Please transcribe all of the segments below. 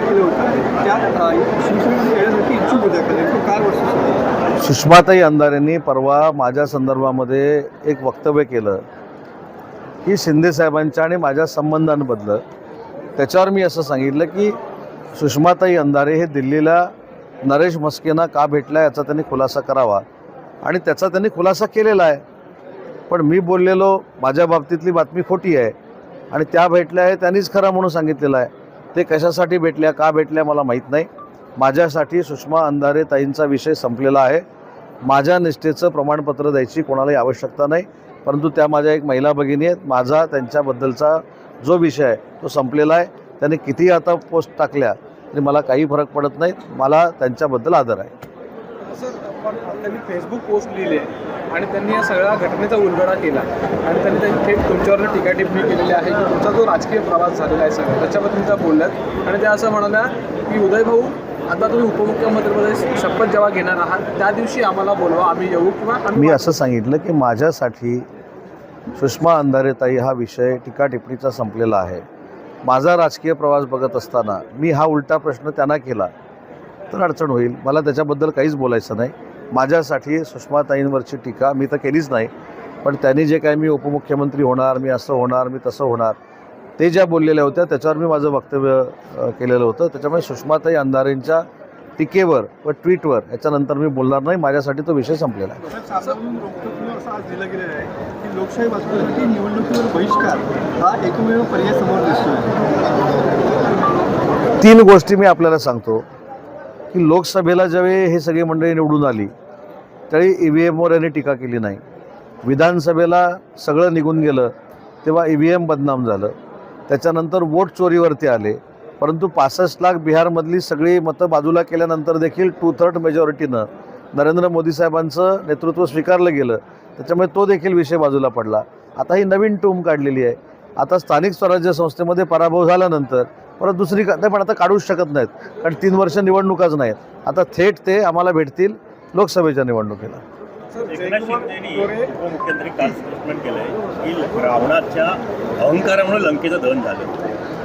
केलं होतं. त्यात इच्छुक होत्या का नेमकं? काय वर्ष सुषमाताई अंधारेंनी परवा माझ्या संदर्भामध्ये एक वक्तव्य केलं. की शिंदेसाहेबांच्या आणि माझ्या संबंधांबद्दल. त्याच्यावर मी असं सांगितलं की सुषमाताई अंधारे हे दिल्लीला नरेश मस्केना का भेटला याचा त्यांनी खुलासा करावा. आणि त्याचा त्यांनी खुलासा केलेला आहे. पण मी बोललेलो माझ्या बाबतीतली बातमी खोटी आहे. आणि त्या भेटल्या आहे त्यांनीच खरा म्हणून सांगितलेलं आहे. ते कशासाठी भेटल्या का भेटल्या मला माहीत नाही. माझ्यासाठी सुषमा अंधारे ताईंचा विषय संपलेला आहे. माझ्या निष्ठेचं प्रमाणपत्र द्यायची कोणालाही आवश्यकता नाही परंतु त्या माझ्या एक महिला भगिनी आहेत. माझा त्यांच्याबद्दलचा जो विषय आहे तो संपलेला आहे. त्यांनी कितीही आता पोस्ट टाकल्या तरी मला काही फरक पडत नाही. मला त्यांच्याबद्दल आदर आहे. पण त्यांनी फेसबुक पोस्ट लिहिली आहे आणि त्यांनी या सगळ्या घटनेचा उलगडा केला. आणि त्यांनी त्यांनी थेट तुमच्यावर टीका टिप्पणी केलेली आहे की तुमचा जो राजकीय प्रवास झालेला आहे सगळं त्याच्याबद्दल त्या बोलल्यात. आणि त्या असं म्हणाल्या की उदय भाऊ आता तुम्ही उपमुख्यमंत्रीपदाची शपथ जेव्हा घेणार आहात त्या दिवशी आम्हाला बोलवा आम्ही येऊ किंवा मी असं सांगितलं की माझ्यासाठी सुषमा अंधारेताई हा विषय टीका टिप्पणीचा संपलेला आहे. माझा राजकीय प्रवास बघत असताना मी हा उलटा प्रश्न त्यांना केला. तर अडचण होईल. मला त्याच्याबद्दल काहीच बोलायचं नाही. माझ्यासाठी सुषमाताईंवरची टीका मी तर केलीच नाही पण त्यांनी जे काय मी उपमुख्यमंत्री होणार मी असं होणार मी तसं होणार ते ज्या बोललेल्या होत्या त्याच्यावर मी माझं वक्तव्य केलेलं होतं. त्याच्यामुळे सुषमाताई अंधारेंच्या टीकेवर व ट्विटवर याच्यानंतर मी बोलणार नाही माझ्यासाठी तो विषय संपलेला आहे. हा तीन गोष्टी मी आपल्याला सांगतो. की लोकसभेला ज्यावेळी हे सगळी मंडळी निवडून आली त्यावेळी ई व्ही एमवर यांनी टीका केली नाही. विधानसभेला सगळं निघून गेलं तेव्हा ई व्ही एम बदनाम झालं. त्याच्यानंतर वोट चोरीवरती आले. परंतु पासष्ट लाख बिहारमधली सगळी मतं बाजूला केल्यानंतर देखील टू थर्ड मेजॉरिटीनं नरेंद्र मोदी साहेबांचं नेतृत्व स्वीकारलं गेलं. त्याच्यामुळे तो देखील विषय बाजूला पडला. आता ही नवीन टूम काढलेली आहे. आता स्थानिक स्वराज्य संस्थेमध्ये पराभव झाल्यानंतर परत दुसरी का नाही पण आता काढूच शकत नाहीत. कारण तीन वर्ष निवडणुकाच नाहीत. आता थेट ते आम्हाला भेटतील लोकसभेच्या निवडणुकीला. सर, एकनाथ जयकुमार शिंदेनी गोरे उपमुख्यमंत्री काल स्टेटमेंट केलंय की रावणाच्या अहंकारामुळे लंकेचं दहन झालं.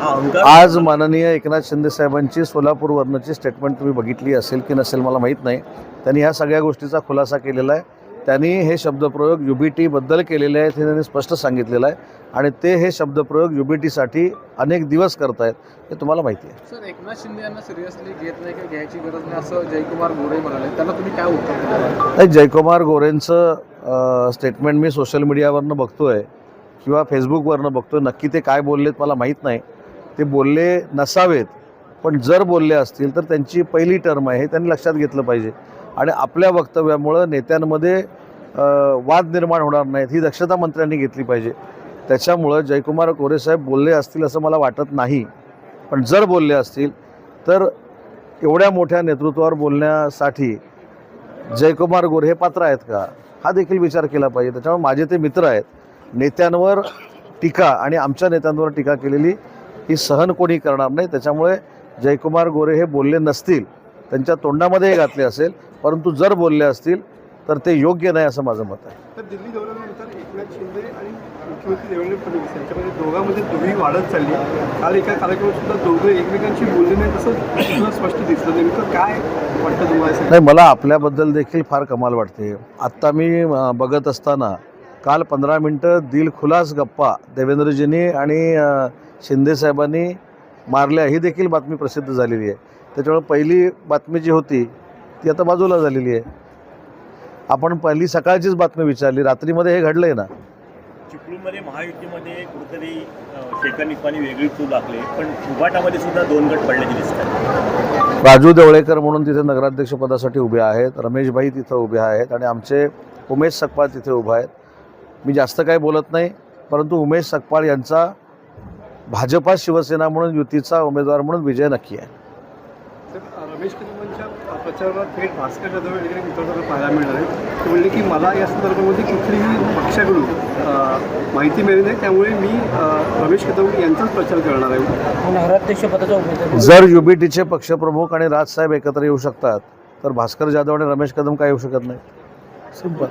अहंकार आज माननीय एकनाथ शिंदे साहेबांची सोलापूरवरनंची स्टेटमेंट तुम्ही बघितली असेल की नसेल मला माहीत नाही. त्यांनी ह्या सगळ्या गोष्टीचा खुलासा केलेला आहे. त्यांनी हे शब्दप्रयोग यू बी टीबद्दल केलेले आहेत हे त्यांनी स्पष्ट सांगितलेलं आहे. आणि ते हे शब्दप्रयोग यू बी टीसाठी अनेक दिवस करतायत हे तुम्हाला माहिती आहे. सर एकनाथ शिंदे यांना सिरियसली घेत नाही किंवा घ्यायची गरज नाही असं जयकुमार गोरे म्हणाले. त्यांना तुम्ही काय उत्तर नाही जयकुमार गोरेंचं स्टेटमेंट मी सोशल मीडियावरनं बघतोय किंवा फेसबुकवरनं बघतोय. नक्की ते काय बोललेत मला माहीत नाही. ते बोलले नसावेत पण जर बोलले असतील तर त्यांची पहिली टर्म आहे हे त्यांनी लक्षात घेतलं पाहिजे. आणि आपल्या वक्तव्यामुळं नेत्यांमध्ये वाद निर्माण होणार नाहीत ही दक्षता मंत्र्यांनी घेतली पाहिजे. त्याच्यामुळं जयकुमार गोरेसाहेब बोलले असतील असं मला वाटत नाही. पण जर बोलले असतील तर एवढ्या मोठ्या नेतृत्वावर बोलण्यासाठी जयकुमार गोरे हे पात्र आहेत का? हा देखील विचार केला पाहिजे. त्याच्यामुळे माझे ते मित्र आहेत. नेत्यांवर टीका आणि आमच्या नेत्यांवर टीका केलेली ही सहन कोणी करणार नाही. त्याच्यामुळे जयकुमार गोरे हे बोलले नसतील त्यांच्या तोंडामध्ये घातले असेल परंतु जर बोलले असतील तर ते योग्य नाही असं माझं मत आहे. तर दिल्ली दौऱ्यानंतर एकनाथ शिंदे आणि मुख्यमंत्री देवेंद्र फडणवीस यांच्यामध्ये दोघांमध्ये दुरी वाढत चालली. काल एका कार्यक्रमात सुद्धा दोघं एकमेकांशी बोलले नाही तसं स्पष्ट दिसलं नेमकं काय वाटतं तुम्हाला असं? नाही मला आपल्याबद्दल देखील फार कमाल वाटते. आत्ता मी बघत असताना काल पंधरा मिनटं दिलखुलास गप्पा देवेंद्रजींनी आणि शिंदेसाहेबांनी मारल्या ही देखील बातमी प्रसिद्ध झालेली आहे. त्याच्यामुळे पहिली बातमी जी होती ती आता बाजूला झालेली आहे. आपण पहिली सकाळचीच बातमी विचारली रात्रीमध्ये हे घडलं आहे ना. चिपळूणमध्ये महायुतीमध्ये कुठेतरी शेखर निपाणी वेगळी चूल लागले पण उभाटामध्ये सुद्धा दोन गट पडल्याचे दिसत आहेत राजू देवळेकर म्हणून तिथे नगराध्यक्षपदासाठी उभे आहेत रमेशभाई तिथं उभे आहेत आणि आमचे उमेश सकपाळ तिथे उभा आहेत. मी जास्त काही बोलत नाही परंतु उमेश सकपाळ यांचा भाजपा शिवसेना म्हणून युतीचा उमेदवार म्हणून विजय नक्की आहे. रमेश कदमांच्या प्रचाराला थेट भास्कर जाधव वगैरे मित्रांनो पाहायला मिळणार आहे ते म्हणले की मला या संदर्भामध्ये कुठलीही पक्षाकडून माहिती मिळाली नाही. त्यामुळे मी रमेश कदम यांचाच प्रचार करणार आहे. नगराध्यक्षपदाचा उमेदवार जर युबीटीचे पक्षप्रमुख आणि राजसाहेब एकत्र येऊ शकतात तर भास्कर जाधव आणि रमेश कदम काय येऊ शकत नाही सिंपल.